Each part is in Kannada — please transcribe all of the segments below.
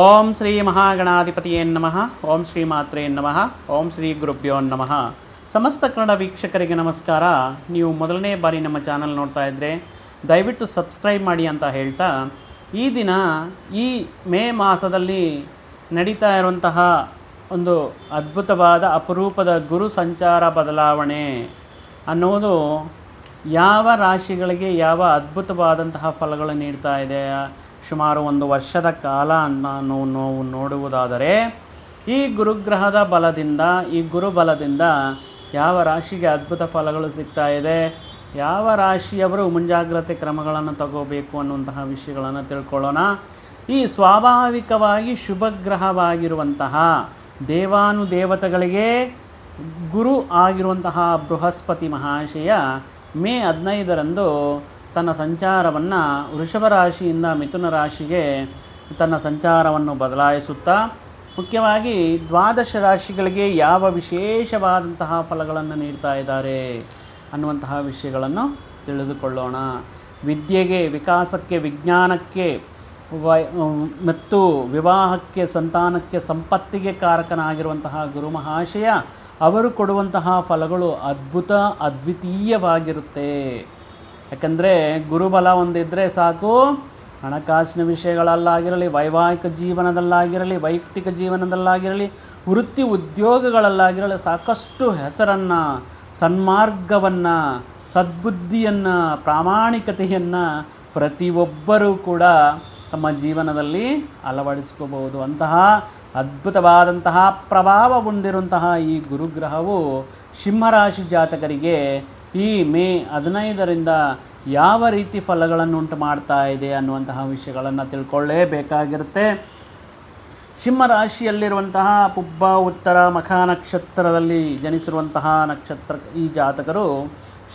ಓಂ ಶ್ರೀ ಮಹಾಗಣಾಧಿಪತಿಯೇ ನಮಃ. ಓಂ ಶ್ರೀ ಮಾತ್ರೇ ನಮಃ. ಓಂ ಶ್ರೀ ಗುರುಭ್ಯೋ ನಮಃ. ಸಮಸ್ತ ಕನ್ನಡ ವೀಕ್ಷಕರಿಗೆ ನಮಸ್ಕಾರ. ನೀವು ಮೊದಲನೇ ಬಾರಿ ನಮ್ಮ ಚಾನಲ್ ನೋಡ್ತಾ ಇದ್ದರೆ ದಯವಿಟ್ಟು ಸಬ್ಸ್ಕ್ರೈಬ್ ಮಾಡಿ ಅಂತ ಹೇಳ್ತಾ, ಈ ದಿನ ಈ ಮೇ ಮಾಸದಲ್ಲಿ ನಡೀತಾ ಇರುವಂತಹ ಒಂದು ಅದ್ಭುತವಾದ ಅಪರೂಪದ ಗುರು ಸಂಚಾರ ಬದಲಾವಣೆ ಅನ್ನೋದು ಯಾವ ರಾಶಿಗಳಿಗೆ ಯಾವ ಅದ್ಭುತವಾದಂತಹ ಫಲಗಳು ನೀಡ್ತಾ ಇದೆ ಸುಮಾರು ಒಂದು ವರ್ಷದ ಕಾಲ ನಾನು ನಾವು ನೋಡುವುದಾದರೆ, ಈ ಗುರುಗ್ರಹದ ಬಲದಿಂದ, ಈ ಗುರು ಬಲದಿಂದ ಯಾವ ರಾಶಿಗೆ ಅದ್ಭುತ ಫಲಗಳು ಸಿಗ್ತಾ ಇದೆ, ಯಾವ ರಾಶಿಯವರು ಮುಂಜಾಗ್ರತೆ ಕ್ರಮಗಳನ್ನು ತಗೋಬೇಕು ಅನ್ನುವಂತಹ ವಿಷಯಗಳನ್ನು ತಿಳ್ಕೊಳ್ಳೋಣ. ಈ ಸ್ವಾಭಾವಿಕವಾಗಿ ಶುಭಗ್ರಹವಾಗಿರುವಂತಹ ದೇವಾನುದೇವತೆಗಳಿಗೆ ಗುರು ಆಗಿರುವಂತಹ ಬೃಹಸ್ಪತಿ ಮಹಾಶಯ ಮೇ ಹದಿನೈದರಂದು ತನ್ನ ಸಂಚಾರವನ್ನು ವೃಷಭ ರಾಶಿಯಿಂದ ಮಿಥುನ ರಾಶಿಗೆ ತನ್ನ ಸಂಚಾರವನ್ನು ಬದಲಾಯಿಸುತ್ತಾ, ಮುಖ್ಯವಾಗಿ ದ್ವಾದಶ ರಾಶಿಗಳಿಗೆ ಯಾವ ವಿಶೇಷವಾದಂತಹ ಫಲಗಳನ್ನು ನೀಡ್ತಾ ಇದ್ದಾರೆ ಅನ್ನುವಂತಹ ವಿಷಯಗಳನ್ನು ತಿಳಿದುಕೊಳ್ಳೋಣ. ವಿದ್ಯೆಗೆ, ವಿಕಾಸಕ್ಕೆ, ವಿಜ್ಞಾನಕ್ಕೆ, ವೈ ಮತ್ತು ವಿವಾಹಕ್ಕೆ, ಸಂತಾನಕ್ಕೆ, ಸಂಪತ್ತಿಗೆ ಕಾರಕನಾಗಿರುವಂತಹ ಗುರು ಮಹಾಶಯ, ಅವರು ಕೊಡುವಂತಹ ಫಲಗಳು ಅದ್ಭುತ, ಅದ್ವಿತೀಯವಾಗಿರುತ್ತೆ. ಯಾಕಂದರೆ ಗುರುಬಲ ಒಂದಿದ್ದರೆ ಸಾಕು. ಹಣಕಾಸಿನ ವಿಷಯಗಳಲ್ಲಾಗಿರಲಿ, ವೈವಾಹಿಕ ಜೀವನದಲ್ಲಾಗಿರಲಿ, ವೈಯಕ್ತಿಕ ಜೀವನದಲ್ಲಾಗಿರಲಿ, ವೃತ್ತಿ ಉದ್ಯೋಗಗಳಲ್ಲಾಗಿರಲಿ ಸಾಕಷ್ಟು ಹೆಸರನ್ನು, ಸನ್ಮಾರ್ಗವನ್ನು, ಸದ್ಬುದ್ಧಿಯನ್ನು, ಪ್ರಾಮಾಣಿಕತೆಯನ್ನು ಪ್ರತಿಯೊಬ್ಬರೂ ಕೂಡ ತಮ್ಮ ಜೀವನದಲ್ಲಿ ಅಳವಡಿಸ್ಕೋಬಹುದು. ಅಂತಹ ಅದ್ಭುತವಾದಂತಹ ಪ್ರಭಾವ ಹೊಂದಿರುವಂತಹ ಈ ಗುರುಗ್ರಹವು ಸಿಂಹರಾಶಿ ಜಾತಕರಿಗೆ ಈ ಮೇ ಹದಿನೈದರಿಂದ ಯಾವ ರೀತಿ ಫಲಗಳನ್ನು ಉಂಟು ಮಾಡ್ತಾ ಇದೆ ಅನ್ನುವಂತಹ ವಿಷಯಗಳನ್ನು ತಿಳ್ಕೊಳ್ಳೇಬೇಕಾಗಿರುತ್ತೆ. ಸಿಂಹರಾಶಿಯಲ್ಲಿರುವಂತಹ ಪುಬ್ಬ, ಉತ್ತರ, ಮಖ ನಕ್ಷತ್ರದಲ್ಲಿ ಜನಿಸಿರುವಂತಹ ನಕ್ಷತ್ರ, ಈ ಜಾತಕರು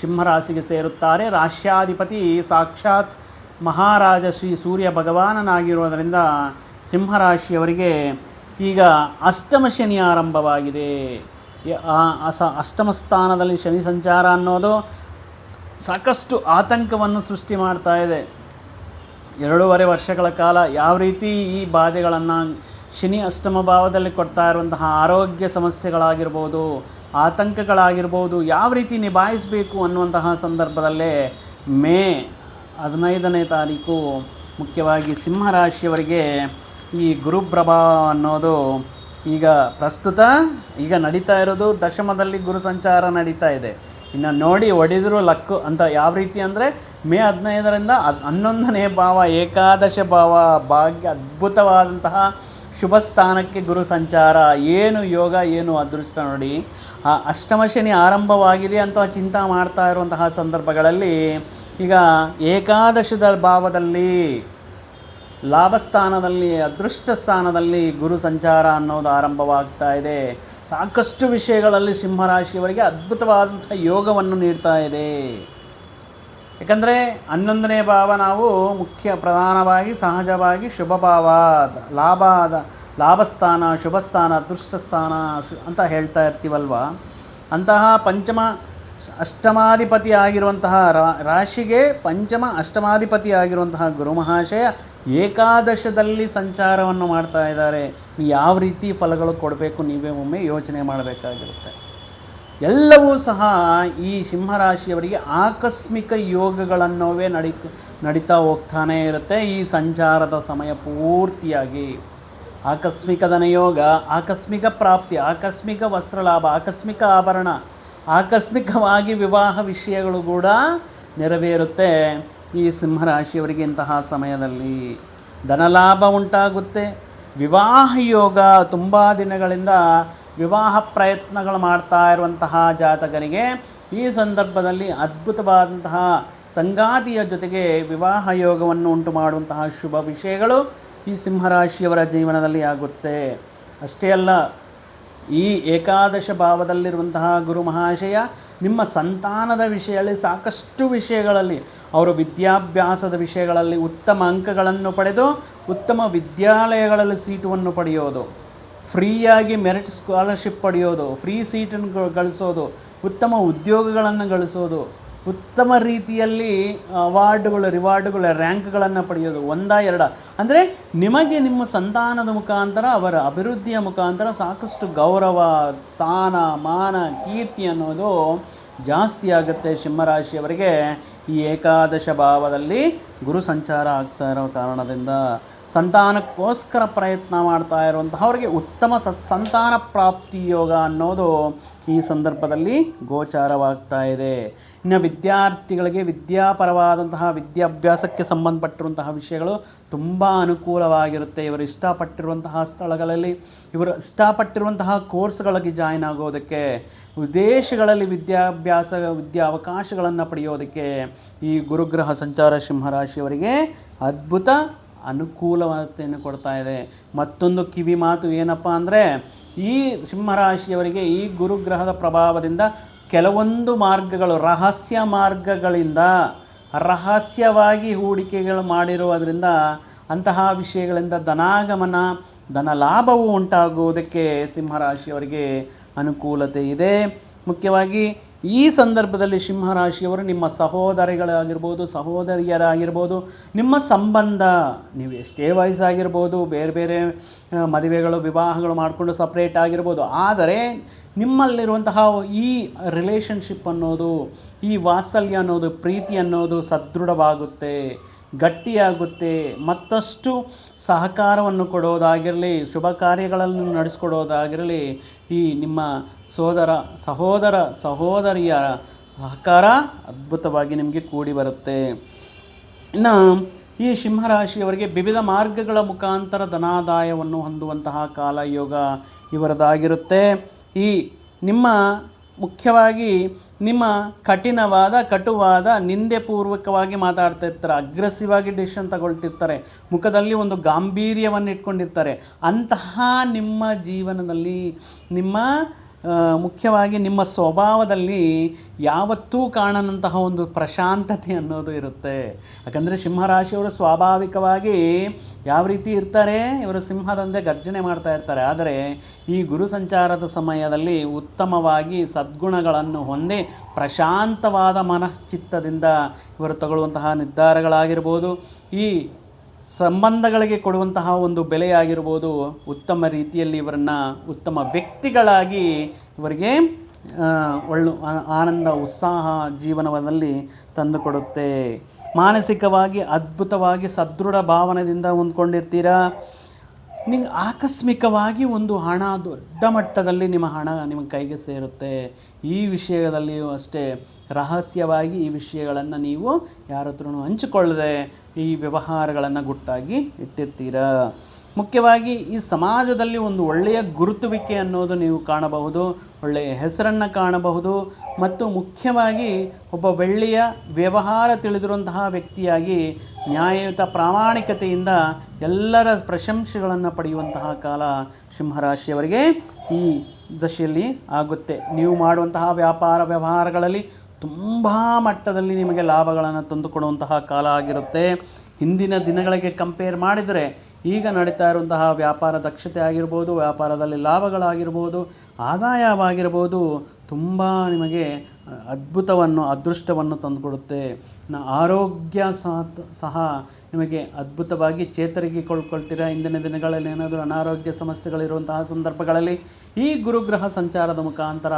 ಸಿಂಹರಾಶಿಗೆ ಸೇರುತ್ತಾರೆ. ರಾಶ್ಯಾಧಿಪತಿ ಸಾಕ್ಷಾತ್ ಮಹಾರಾಜ ಶ್ರೀ ಸೂರ್ಯ ಭಗವಾನನಾಗಿರುವುದರಿಂದ ಸಿಂಹರಾಶಿಯವರಿಗೆ ಈಗ ಅಷ್ಟಮ ಶನಿ ಆರಂಭವಾಗಿದೆ. ಆ ಅಷ್ಟಮ ಸ್ಥಾನದಲ್ಲಿ ಶನಿ ಸಂಚಾರ ಅನ್ನೋದು ಸಾಕಷ್ಟು ಆತಂಕವನ್ನು ಸೃಷ್ಟಿ ಮಾಡ್ತಾ ಇದೆ. ಎರಡೂವರೆ ವರ್ಷಗಳ ಕಾಲ ಯಾವ ರೀತಿ ಈ ಬಾಧೆಗಳನ್ನು ಶನಿ ಅಷ್ಟಮ ಭಾವದಲ್ಲಿ ಕೊಡ್ತಾ ಇರುವಂತಹ ಆರೋಗ್ಯ ಸಮಸ್ಯೆಗಳಾಗಿರ್ಬೋದು, ಆತಂಕಗಳಾಗಿರ್ಬೋದು ಯಾವ ರೀತಿ ನಿಭಾಯಿಸಬೇಕು ಅನ್ನುವಂತಹ ಸಂದರ್ಭದಲ್ಲೇ ಮೇ ಹದಿನೈದನೇ ತಾರೀಕು ಮುಖ್ಯವಾಗಿ ಸಿಂಹರಾಶಿಯವರಿಗೆ ಈ ಗುರುಪ್ರಭಾವ ಅನ್ನೋದು ಈಗ ಪ್ರಸ್ತುತ ಈಗ ನಡೀತಾ ಇರೋದು ದಶಮದಲ್ಲಿ ಗುರು ಸಂಚಾರ ನಡೀತಾ ಇದೆ. ಇನ್ನು ನೋಡಿ ಒಡೆದಿರೋ ಲಕ್ಕು ಅಂತ ಯಾವ ರೀತಿ ಅಂದರೆ ಮೇ ಹದಿನೈದರಿಂದ ಹದ್ ಹನ್ನೊಂದನೇ ಭಾವ, ಏಕಾದಶ ಭಾವ, ಭಾಗ್ಯ ಅದ್ಭುತವಾದಂತಹ ಶುಭ ಸ್ಥಾನಕ್ಕೆ ಗುರು ಸಂಚಾರ. ಏನು ಯೋಗ, ಏನು ಅದೃಷ್ಟ ನೋಡಿ. ಆ ಅಷ್ಟಮ ಶನಿ ಆರಂಭವಾಗಿದೆ ಅಂತ ಚಿಂತೆ ಮಾಡ್ತಾ ಇರುವಂತಹ ಸಂದರ್ಭಗಳಲ್ಲಿ ಈಗ ಏಕಾದಶದ ಭಾವದಲ್ಲಿ ಲಾಭಸ್ಥಾನದಲ್ಲಿ ಅದೃಷ್ಟ ಸ್ಥಾನದಲ್ಲಿ ಗುರು ಸಂಚಾರ ಅನ್ನೋದು ಆರಂಭವಾಗ್ತಾ ಇದೆ. ಸಾಕಷ್ಟು ವಿಷಯಗಳಲ್ಲಿ ಸಿಂಹರಾಶಿಯವರಿಗೆ ಅದ್ಭುತವಾದಂಥ ಯೋಗವನ್ನು ನೀಡ್ತಾ ಇದೆ. ಯಾಕಂದರೆ ಹನ್ನೊಂದನೇ ಭಾವ ನಾವು ಮುಖ್ಯ, ಪ್ರಧಾನವಾಗಿ, ಸಹಜವಾಗಿ ಶುಭ ಭಾವ, ಲಾಭ, ಲಾಭಸ್ಥಾನ, ಶುಭಸ್ಥಾನ ಅದೃಷ್ಟ ಸ್ಥಾನ ಅಂತ ಹೇಳ್ತಾ ಇರ್ತೀವಲ್ವ? ಅಂತಹ ಪಂಚಮ ಅಷ್ಟಮಾಧಿಪತಿ ಆಗಿರುವಂತಹ ರಾಶಿಗೆ ಪಂಚಮ ಅಷ್ಟಮಾಧಿಪತಿ ಆಗಿರುವಂತಹ ಗುರು ಮಹಾಶಯ ಏಕಾದಶದಲ್ಲಿ ಸಂಚಾರವನ್ನು ಮಾಡ್ತಾ ಇದ್ದಾರೆ. ಯಾವ ರೀತಿ ಫಲಗಳು ಕೊಡಬೇಕು ನೀವೇ ಒಮ್ಮೆ ಯೋಚನೆ ಮಾಡಬೇಕಾಗಿರುತ್ತೆ. ಎಲ್ಲವೂ ಸಹ ಈ ಸಿಂಹರಾಶಿಯವರಿಗೆ ಆಕಸ್ಮಿಕ ಯೋಗಗಳನ್ನೋವೇ ನಡಿ, ನಡೀತಾ ಹೋಗ್ತಾನೆ ಇರುತ್ತೆ. ಈ ಸಂಚಾರದ ಸಮಯ ಪೂರ್ತಿಯಾಗಿ. ಆಕಸ್ಮಿಕ ಧನಯೋಗ, ಆಕಸ್ಮಿಕ ಪ್ರಾಪ್ತಿ, ಆಕಸ್ಮಿಕ ವಸ್ತ್ರಲಾಭ, ಆಕಸ್ಮಿಕ ಆಭರಣ ಆಕಸ್ಮಿಕವಾಗಿ ವಿವಾಹ ವಿಷಯಗಳು ಕೂಡ ನೆರವೇರುತ್ತೆ. ಈ ಸಿಂಹರಾಶಿಯವರಿಗೆ ಇಂತಹ ಸಮಯದಲ್ಲಿ ಧನಲಾಭ ಉಂಟಾಗುತ್ತೆ. ವಿವಾಹ ಯೋಗ ತುಂಬ ದಿನಗಳಿಂದ ವಿವಾಹ ಪ್ರಯತ್ನಗಳು ಮಾಡ್ತಾ ಇರುವಂತಹ ಜಾತಕರಿಗೆ ಈ ಸಂದರ್ಭದಲ್ಲಿ ಅದ್ಭುತವಾದಂತಹ ಸಂಗಾತಿಯ ಜೊತೆಗೆ ವಿವಾಹ ಯೋಗವನ್ನು ಉಂಟು ಮಾಡುವಂತಹ ಶುಭ ವಿಷಯಗಳು ಈ ಸಿಂಹರಾಶಿಯವರ ಜೀವನದಲ್ಲಿ ಆಗುತ್ತೆ. ಅಷ್ಟೇ ಅಲ್ಲ ಈ ಏಕಾದಶ ಭಾವದಲ್ಲಿರುವಂತಹ ಗುರು ಮಹಾಶಯ ನಿಮ್ಮ ಸಂತಾನದ ವಿಷಯದಲ್ಲಿ ಸಾಕಷ್ಟು ವಿಷಯಗಳಲ್ಲಿ, ಅವರು ವಿದ್ಯಾಭ್ಯಾಸದ ವಿಷಯಗಳಲ್ಲಿ ಉತ್ತಮ ಅಂಕಗಳನ್ನು ಪಡೆದು, ಉತ್ತಮ ವಿದ್ಯಾಲಯಗಳಲ್ಲಿ ಸೀಟುವನ್ನು ಪಡೆಯೋದು, ಫ್ರೀಯಾಗಿ ಮೆರಿಟ್ ಸ್ಕಾಲರ್ಶಿಪ್ ಪಡೆಯೋದು, ಫ್ರೀ ಸೀಟನ್ನು ಗಳಿಸೋದು, ಉತ್ತಮ ಉದ್ಯೋಗಗಳನ್ನು ಗಳಿಸೋದು ಉತ್ತಮ ರೀತಿಯಲ್ಲಿ ಅವಾರ್ಡ್ಗಳು, ರಿವಾರ್ಡ್ಗಳು ರ್ಯಾಂಕ್ಗಳನ್ನು ಪಡೆಯೋದು ಒಂದ ಎರಡ. ಅಂದರೆ ನಿಮಗೆ ನಿಮ್ಮ ಸಂತಾನದ ಮುಖಾಂತರ, ಅವರ ಅಭಿವೃದ್ಧಿಯ ಮುಖಾಂತರ ಸಾಕಷ್ಟು ಗೌರವ, ಸ್ಥಾನ, ಮಾನ, ಕೀರ್ತಿ ಅನ್ನೋದು ಜಾಸ್ತಿ ಆಗುತ್ತೆ ಸಿಂಹರಾಶಿಯವರಿಗೆ. ಈ ಏಕಾದಶ ಭಾವದಲ್ಲಿ ಗುರು ಸಂಚಾರ ಆಗ್ತಾ ಇರೋ ಕಾರಣದಿಂದ ಸಂತಾನಕ್ಕೋಸ್ಕರ ಪ್ರಯತ್ನ ಮಾಡ್ತಾ ಇರುವಂತಹವರಿಗೆ ಉತ್ತಮ ಸಂತಾನ ಪ್ರಾಪ್ತಿ ಯೋಗ ಅನ್ನೋದು ಈ ಸಂದರ್ಭದಲ್ಲಿ ಗೋಚಾರವಾಗ್ತಾ ಇದೆ. ಇನ್ನು ವಿದ್ಯಾರ್ಥಿಗಳಿಗೆ ವಿದ್ಯಾಪರವಾದಂತಹ ವಿದ್ಯಾಭ್ಯಾಸಕ್ಕೆ ಸಂಬಂಧಪಟ್ಟಿರುವಂತಹ ವಿಷಯಗಳು ತುಂಬ ಅನುಕೂಲವಾಗಿರುತ್ತೆ. ಇವರು ಇಷ್ಟಪಟ್ಟಿರುವಂತಹ ಸ್ಥಳಗಳಲ್ಲಿ, ಇವರು ಇಷ್ಟಪಟ್ಟಿರುವಂತಹ ಕೋರ್ಸ್ಗಳಿಗೆ ಜಾಯ್ನ್ ಆಗೋದಕ್ಕೆ, ವಿದೇಶಗಳಲ್ಲಿ ವಿದ್ಯಾಭ್ಯಾಸ, ವಿದ್ಯಾ ಅವಕಾಶಗಳನ್ನು ಪಡೆಯೋದಕ್ಕೆ ಈ ಗುರುಗ್ರಹ ಸಂಚಾರ ಸಿಂಹರಾಶಿಯವರಿಗೆ ಅದ್ಭುತ ಅನುಕೂಲತೆಯನ್ನು ಕೊಡ್ತಾ ಇದೆ. ಮತ್ತೊಂದು ಕಿವಿ ಮಾತು ಏನಪ್ಪ ಅಂದರೆ, ಈ ಸಿಂಹರಾಶಿಯವರಿಗೆ ಈ ಗುರುಗ್ರಹದ ಪ್ರಭಾವದಿಂದ ಕೆಲವೊಂದು ಮಾರ್ಗಗಳು, ರಹಸ್ಯ ಮಾರ್ಗಗಳಿಂದ ರಹಸ್ಯವಾಗಿ ಹೂಡಿಕೆಗಳು ಮಾಡಿರುವುದರಿಂದ ಅಂತಹ ವಿಷಯಗಳಿಂದ ಧನಾಗಮನ, ಧನ ಲಾಭವು ಉಂಟಾಗುವುದಕ್ಕೆ ಸಿಂಹರಾಶಿಯವರಿಗೆ ಅನುಕೂಲತೆ ಇದೆ. ಮುಖ್ಯವಾಗಿ ಈ ಸಂದರ್ಭದಲ್ಲಿ ಸಿಂಹರಾಶಿಯವರು ನಿಮ್ಮ ಸಹೋದರಿಗಳಾಗಿರ್ಬೋದು, ಸಹೋದರಿಯರಾಗಿರ್ಬೋದು, ನಿಮ್ಮ ಸಂಬಂಧ, ನೀವು ಎಷ್ಟೇ ವಯಸ್ಸಾಗಿರ್ಬೋದು, ಬೇರೆ ಬೇರೆ ಮದುವೆಗಳು, ವಿವಾಹಗಳು ಮಾಡಿಕೊಂಡು ಸಪ್ರೇಟ್ ಆಗಿರ್ಬೋದು, ಆದರೆ ನಿಮ್ಮಲ್ಲಿರುವಂತಹ ಈ ರಿಲೇಷನ್ಶಿಪ್ ಅನ್ನೋದು, ಈ ವಾತ್ಸಲ್ಯ ಅನ್ನೋದು, ಪ್ರೀತಿ ಅನ್ನೋದು ಸದೃಢವಾಗುತ್ತೆ, ಗಟ್ಟಿಯಾಗುತ್ತೆ, ಮತ್ತಷ್ಟು ಸಹಕಾರವನ್ನು ಕೊಡೋದಾಗಿರಲಿ, ಶುಭ ಕಾರ್ಯಗಳನ್ನು ನಡೆಸ್ಕೊಡೋದಾಗಿರಲಿ, ಈ ನಿಮ್ಮ ಸೋದರ ಸಹೋದರ, ಸಹೋದರಿಯ ಸಹಕಾರ ಅದ್ಭುತವಾಗಿ ನಿಮಗೆ ಕೂಡಿ ಬರುತ್ತೆ. ಇನ್ನು ಈ ಸಿಂಹರಾಶಿಯವರಿಗೆ ವಿವಿಧ ಮಾರ್ಗಗಳ ಮುಖಾಂತರ ಧನಾದಾಯವನ್ನು ಹೊಂದುವಂತಹ ಕಾಲಯೋಗ ಇವರದಾಗಿರುತ್ತೆ. ಈ ನಿಮ್ಮ, ಮುಖ್ಯವಾಗಿ ನಿಮ್ಮ ಕಠಿಣವಾದ, ಕಟುವಾದ ನಿಂದೆ ಪೂರ್ವಕವಾಗಿ ಮಾತಾಡ್ತಾ ಇರ್ತಾರೆ ಅಗ್ರೆಸಿವ್ ಆಗಿ ಡಿಸಿಷನ್ ತಗೊಳ್ತಿರ್ತಾರೆ, ಮುಖದಲ್ಲಿ ಒಂದು ಗಾಂಭೀರ್ಯವನ್ನು ಇಟ್ಕೊಂಡಿರ್ತಾರೆ ಅಂತಹ ನಿಮ್ಮ ಜೀವನದಲ್ಲಿ ನಿಮ್ಮ ಮುಖ್ಯವಾಗಿ ನಿಮ್ಮ ಸ್ವಭಾವದಲ್ಲಿ ಯಾವತ್ತೂ ಕಾಣದಂತಹ ಒಂದು ಪ್ರಶಾಂತತೆ ಅನ್ನೋದು ಇರುತ್ತೆ. ಯಾಕಂದರೆ ಸಿಂಹರಾಶಿಯವರು ಸ್ವಾಭಾವಿಕವಾಗಿ ಯಾವ ರೀತಿ ಇರ್ತಾರೆ? ಇವರು ಸಿಂಹದಂತೆ ಗರ್ಜನೆ ಮಾಡ್ತಾ ಇರ್ತಾರೆ. ಆದರೆ ಈ ಗುರು ಸಂಚಾರದ ಸಮಯದಲ್ಲಿ ಉತ್ತಮವಾಗಿ ಸದ್ಗುಣಗಳನ್ನು ಹೊಂದಿ ಪ್ರಶಾಂತವಾದ ಮನಶ್ಚಿತ್ತದಿಂದ ಇವರು ತಗೊಳ್ಳುವಂತಹ ನಿರ್ಧಾರಗಳಾಗಿರ್ಬೋದು. ಈ ಸಂಬಂಧಗಳಿಗೆ ಕೊಡುವಂತಹ ಒಂದು ಬೆಲೆಯಾಗಿರ್ಬೋದು, ಉತ್ತಮ ರೀತಿಯಲ್ಲಿ ಇವರನ್ನು ಉತ್ತಮ ವ್ಯಕ್ತಿಗಳಾಗಿ ಇವರಿಗೆ ಒಳ್ಳು ಆನಂದ, ಉತ್ಸಾಹ ಜೀವನದಲ್ಲಿ ತಂದುಕೊಡುತ್ತೆ. ಮಾನಸಿಕವಾಗಿ ಅದ್ಭುತವಾಗಿ ಸದೃಢ ಭಾವನೆಯಿಂದ ಹೊಂದ್ಕೊಂಡಿರ್ತೀರಾ? ನಿಮ್ಗೆ ಆಕಸ್ಮಿಕವಾಗಿ ಒಂದು ಹಣ ದೊಡ್ಡ ಮಟ್ಟದಲ್ಲಿ ನಿಮ್ಮ ಹಣ ನಿಮ್ಮ ಕೈಗೆ ಸೇರುತ್ತೆ. ಈ ವಿಷಯದಲ್ಲಿಯೂ ಅಷ್ಟೇ. ರಹಸ್ಯವಾಗಿ ಈ ವಿಷಯಗಳನ್ನು ನೀವು ಯಾರ ಹತ್ರನೂ ಹಂಚಿಕೊಳ್ಳದೆ ಈ ವ್ಯವಹಾರಗಳನ್ನು ಗುಟ್ಟಾಗಿ ಇಟ್ಟಿರ್ತೀರಾ? ಮುಖ್ಯವಾಗಿ ಈ ಸಮಾಜದಲ್ಲಿ ಒಂದು ಒಳ್ಳೆಯ ಗುರುತುವಿಕೆ ಅನ್ನೋದು ನೀವು ಕಾಣಬಹುದು, ಒಳ್ಳೆಯ ಹೆಸರನ್ನು ಕಾಣಬಹುದು ಮತ್ತು ಮುಖ್ಯವಾಗಿ ಒಬ್ಬ ಬೆಳ್ಳಿಯ ವ್ಯವಹಾರ ತಿಳಿದಿರುವಂತಹ ವ್ಯಕ್ತಿಯಾಗಿ ನ್ಯಾಯಯುತ ಪ್ರಾಮಾಣಿಕತೆಯಿಂದ ಎಲ್ಲರ ಪ್ರಶಂಸೆಗಳನ್ನು ಪಡೆಯುವಂತಹ ಕಾಲ ಸಿಂಹರಾಶಿಯವರಿಗೆ ಈ ದಶೆಯಲ್ಲಿ ಆಗುತ್ತೆ. ನೀವು ಮಾಡುವಂತಹ ವ್ಯಾಪಾರ ವ್ಯವಹಾರಗಳಲ್ಲಿ ತುಂಬ ಮಟ್ಟದಲ್ಲಿ ನಿಮಗೆ ಲಾಭಗಳನ್ನು ತಂದುಕೊಡುವಂತಹ ಕಾಲ ಆಗಿರುತ್ತೆ. ಹಿಂದಿನ ದಿನಗಳಿಗೆ ಕಂಪೇರ್ ಮಾಡಿದರೆ ಈಗ ನಡೀತಾ ಇರುವಂತಹ ವ್ಯಾಪಾರ ದಕ್ಷತೆ ಆಗಿರ್ಬೋದು, ವ್ಯಾಪಾರದಲ್ಲಿ ಲಾಭಗಳಾಗಿರ್ಬೋದು, ಆದಾಯವಾಗಿರ್ಬೋದು, ತುಂಬ ನಿಮಗೆ ಅದ್ಭುತವನ್ನು, ಅದೃಷ್ಟವನ್ನು ತಂದುಕೊಡುತ್ತೆ. ನ ಆರೋಗ್ಯ ಸಹ ಸಹ ನಿಮಗೆ ಅದ್ಭುತವಾಗಿ ಚೇತರಿಸಿಕೊಳ್ಕೊಳ್ತೀರಾ ಇಂದಿನ ದಿನಗಳಲ್ಲಿ ಏನಾದರೂ ಅನಾರೋಗ್ಯ ಸಮಸ್ಯೆಗಳಿರುವಂತಹ ಸಂದರ್ಭಗಳಲ್ಲಿ ಈ ಗುರುಗ್ರಹ ಸಂಚಾರದ ಮುಖಾಂತರ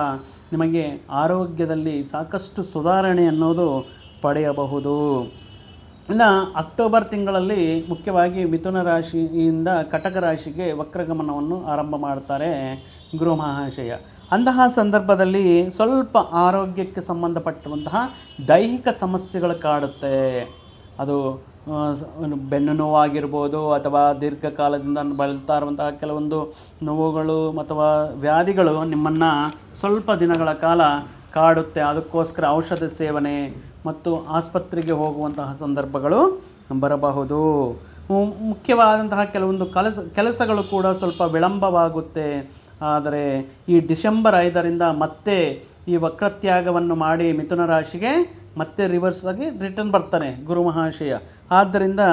ನಿಮಗೆ ಆರೋಗ್ಯದಲ್ಲಿ ಸಾಕಷ್ಟು ಸುಧಾರಣೆ ಅನ್ನೋದು ಪಡೆಯಬಹುದು. ಇನ್ನು ಅಕ್ಟೋಬರ್ ತಿಂಗಳಲ್ಲಿ ಮುಖ್ಯವಾಗಿ ಮಿಥುನ ರಾಶಿಯಿಂದ ಕಟಕ ರಾಶಿಗೆ ವಕ್ರಗಮನವನ್ನು ಆರಂಭ ಮಾಡ್ತಾರೆ ಗುರು ಮಹಾಶಯ. ಅಂತಹ ಸಂದರ್ಭದಲ್ಲಿ ಸ್ವಲ್ಪ ಆರೋಗ್ಯಕ್ಕೆ ಸಂಬಂಧಪಟ್ಟಂತಹ ದೈಹಿಕ ಸಮಸ್ಯೆಗಳು ಕಾಡುತ್ತೆ. ಅದು ಬೆನ್ನು ನೋವಾಗಿರ್ಬೋದು ಅಥವಾ ದೀರ್ಘಕಾಲದಿಂದ ಬಳಲ್ತಾ ಇರುವಂತಹ ಕೆಲವೊಂದು ನೋವುಗಳು ಅಥವಾ ವ್ಯಾಧಿಗಳು ನಿಮ್ಮನ್ನು ಸ್ವಲ್ಪ ದಿನಗಳ ಕಾಲ ಕಾಡುತ್ತೆ. ಅದಕ್ಕೋಸ್ಕರ ಔಷಧ ಸೇವನೆ ಮತ್ತು ಆಸ್ಪತ್ರೆಗೆ ಹೋಗುವಂತಹ ಸಂದರ್ಭಗಳು ಬರಬಹುದು. ಮುಖ್ಯವಾದಂತಹ ಕೆಲವೊಂದು ಕೆಲಸ, ಕೆಲಸಗಳು ಕೂಡ ಸ್ವಲ್ಪ ವಿಳಂಬವಾಗುತ್ತೆ. ಆದರೆ ಈ ಡಿಸೆಂಬರ್ ಐದರಿಂದ ಮತ್ತೆ ಈ ವಕ್ರತ್ಯಾಗವನ್ನು ಮಾಡಿ ಮಿಥುನ ರಾಶಿಗೆ ಮತ್ತೆ ರಿವರ್ಸ್ ಆಗಿ ರಿಟರ್ನ್ ಬರ್ತಾನೆ ಗುರು ಮಹಾಶಯ. ಆದ್ದರಿಂದ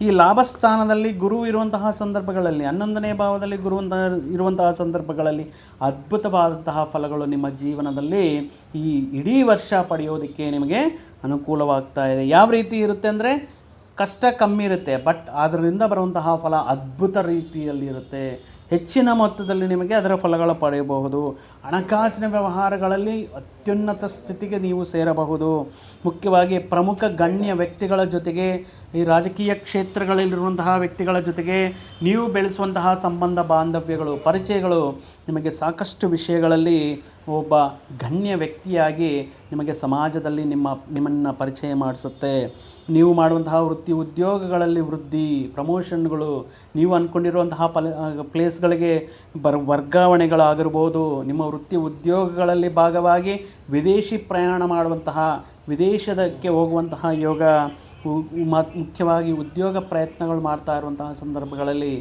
ಈ ಲಾಭಸ್ಥಾನದಲ್ಲಿ ಗುರು ಇರುವಂತಹ ಸಂದರ್ಭಗಳಲ್ಲಿ, ಹನ್ನೊಂದನೇ ಭಾವದಲ್ಲಿ ಗುರು ಇರುವಂತಹ ಸಂದರ್ಭಗಳಲ್ಲಿ ಅದ್ಭುತವಾದಂತಹ ಫಲಗಳು ನಿಮ್ಮ ಜೀವನದಲ್ಲಿ ಈ ಇಡೀ ವರ್ಷ ಪಡೆಯೋದಕ್ಕೆ ನಿಮಗೆ ಅನುಕೂಲವಾಗ್ತಾ ಇದೆ. ಯಾವ ರೀತಿ ಇರುತ್ತೆ ಅಂದರೆ ಕಷ್ಟ ಕಮ್ಮಿ ಇರುತ್ತೆ ಬಟ್ ಅದರಿಂದ ಬರುವಂತಹ ಫಲ ಅದ್ಭುತ ರೀತಿಯಲ್ಲಿ ಇರುತ್ತೆ. ಹೆಚ್ಚಿನ ಮೊತ್ತದಲ್ಲಿ ನಿಮಗೆ ಅದರ ಫಲಗಳು ಪಡೆಯಬಹುದು. ಹಣಕಾಸಿನ ವ್ಯವಹಾರಗಳಲ್ಲಿ ಅತ್ಯುನ್ನತ ಸ್ಥಿತಿಗೆ ನೀವು ಸೇರಬಹುದು. ಮುಖ್ಯವಾಗಿ ಪ್ರಮುಖ ಗಣ್ಯ ವ್ಯಕ್ತಿಗಳ ಜೊತೆಗೆ, ಈ ರಾಜಕೀಯ ಕ್ಷೇತ್ರಗಳಲ್ಲಿರುವಂತಹ ವ್ಯಕ್ತಿಗಳ ಜೊತೆಗೆ ನೀವು ಬೆಳೆಸುವಂತಹ ಸಂಬಂಧ, ಬಾಂಧವ್ಯಗಳು, ಪರಿಚಯಗಳು ನಿಮಗೆ ಸಾಕಷ್ಟು ವಿಷಯಗಳಲ್ಲಿ ಒಬ್ಬ ಗಣ್ಯ ವ್ಯಕ್ತಿಯಾಗಿ ನಿಮಗೆ ಸಮಾಜದಲ್ಲಿ ನಿಮ್ಮ, ನಿಮ್ಮನ್ನು ಪರಿಚಯ ಮಾಡಿಸುತ್ತೆ. ನೀವು ಮಾಡುವಂತಹ ವೃತ್ತಿ ಉದ್ಯೋಗಗಳಲ್ಲಿ ವೃದ್ಧಿ, ಪ್ರಮೋಷನ್ಗಳು, ನೀವು ಅಂದ್ಕೊಂಡಿರುವಂತಹ ಪಲ ಪ್ಲೇಸ್ಗಳಿಗೆ ಬರ್, ವರ್ಗಾವಣೆಗಳಾಗಿರ್ಬೋದು, ನಿಮ್ಮ ವೃತ್ತಿ ಉದ್ಯೋಗಗಳಲ್ಲಿ ಭಾಗವಾಗಿ ವಿದೇಶಿ ಪ್ರಯಾಣ ಮಾಡುವಂತಹ, ವಿದೇಶದಕ್ಕೆ ಹೋಗುವಂತಹ ಯೋಗ ಮುಖ್ಯವಾಗಿ ಉದ್ಯೋಗ ಪ್ರಯತ್ನಗಳು ಮಾಡ್ತಾ ಇರುವಂತಹ ಸಂದರ್ಭಗಳಲ್ಲಿ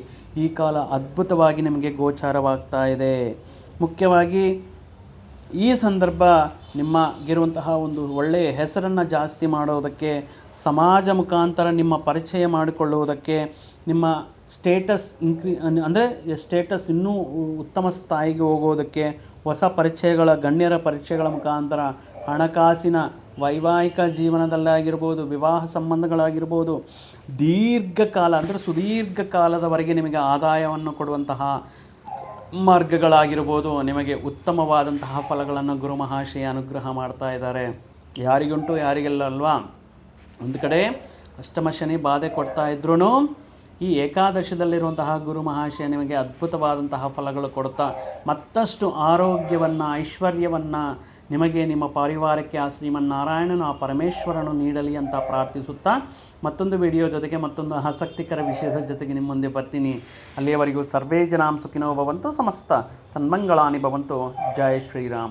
ಈ ಕಾಲ ಅದ್ಭುತವಾಗಿ ನಿಮಗೆ ಗೋಚಾರವಾಗ್ತಾ ಇದೆ. ಮುಖ್ಯವಾಗಿ ಈ ಸಂದರ್ಭ ನಿಮ್ಮಗಿರುವಂತಹ ಒಂದು ಒಳ್ಳೆಯ ಹೆಸರನ್ನು ಜಾಸ್ತಿ ಮಾಡೋದಕ್ಕೆ, ಸಮಾಜ ಮುಖಾಂತರ ನಿಮ್ಮ ಪರಿಚಯ ಮಾಡಿಕೊಳ್ಳುವುದಕ್ಕೆ, ನಿಮ್ಮ ಸ್ಟೇಟಸ್ ಇನ್ಕ್ರೀ, ಅಂದರೆ ಸ್ಟೇಟಸ್ ಇನ್ನೂ ಉತ್ತಮ ಸ್ಥಾಯಿಗೆ ಹೋಗೋದಕ್ಕೆ ಹೊಸ ಪರಿಚಯಗಳ ಗಣ್ಯರ ಪರಿಚಯಗಳ ಮುಖಾಂತರ ಹಣಕಾಸಿನ ವೈವಾಹಿಕ ಜೀವನದಲ್ಲಾಗಿರ್ಬೋದು ವಿವಾಹ ಸಂಬಂಧಗಳಾಗಿರ್ಬೋದು, ದೀರ್ಘಕಾಲ ಅಂದರೆ ಸುದೀರ್ಘ ಕಾಲದವರೆಗೆ ನಿಮಗೆ ಆದಾಯವನ್ನು ಕೊಡುವಂತಹ ಮಾರ್ಗಗಳಾಗಿರ್ಬೋದು, ನಿಮಗೆ ಉತ್ತಮವಾದಂತಹ ಫಲಗಳನ್ನು ಗುರು ಮಹಾಶಯ ಅನುಗ್ರಹ ಮಾಡ್ತಾ ಇದ್ದಾರೆ. ಯಾರಿಗುಂಟು ಯಾರಿಗೆಲ್ಲ ಅಲ್ವಾ? ಒಂದು ಕಡೆ ಅಷ್ಟಮ ಶನಿ ಬಾಧೆ ಕೊಡ್ತಾ ಇದ್ರೂ ಈ ಏಕಾದಶದಲ್ಲಿರುವಂತಹ ಗುರು ಮಹಾಶಯ ನಿಮಗೆ ಅದ್ಭುತವಾದಂತಹ ಫಲಗಳು ಕೊಡ್ತಾ ಮತ್ತಷ್ಟು ಆರೋಗ್ಯವನ್ನು, ಐಶ್ವರ್ಯವನ್ನು ನಿಮಗೆ ನಿಮ್ಮ ಪರಿವಾರಕ್ಕೆ ಆ ಶ್ರೀಮನ್ನಾರಾಯಣನು, ಆ ಪರಮೇಶ್ವರನು ನೀಡಲಿ ಅಂತ ಪ್ರಾರ್ಥಿಸುತ್ತಾ ಮತ್ತೊಂದು ವಿಡಿಯೋ ಜೊತೆಗೆ ಮತ್ತೊಂದು ಆಸಕ್ತಿಕರ ವಿಷಯದ ಜೊತೆಗೆ ನಿಮ್ಮ ಮುಂದೆ ಬರ್ತೀನಿ. ಅಲ್ಲಿಯವರೆಗೂ ಸರ್ವೇ ಜನಾಂ ಸುಖಿನೋ ಭವಂತು, ಸಮಸ್ತ ಸನ್ಮಂಗಳಾನಿ ಭವಂತು. ಜಯ ಶ್ರೀರಾಮ್.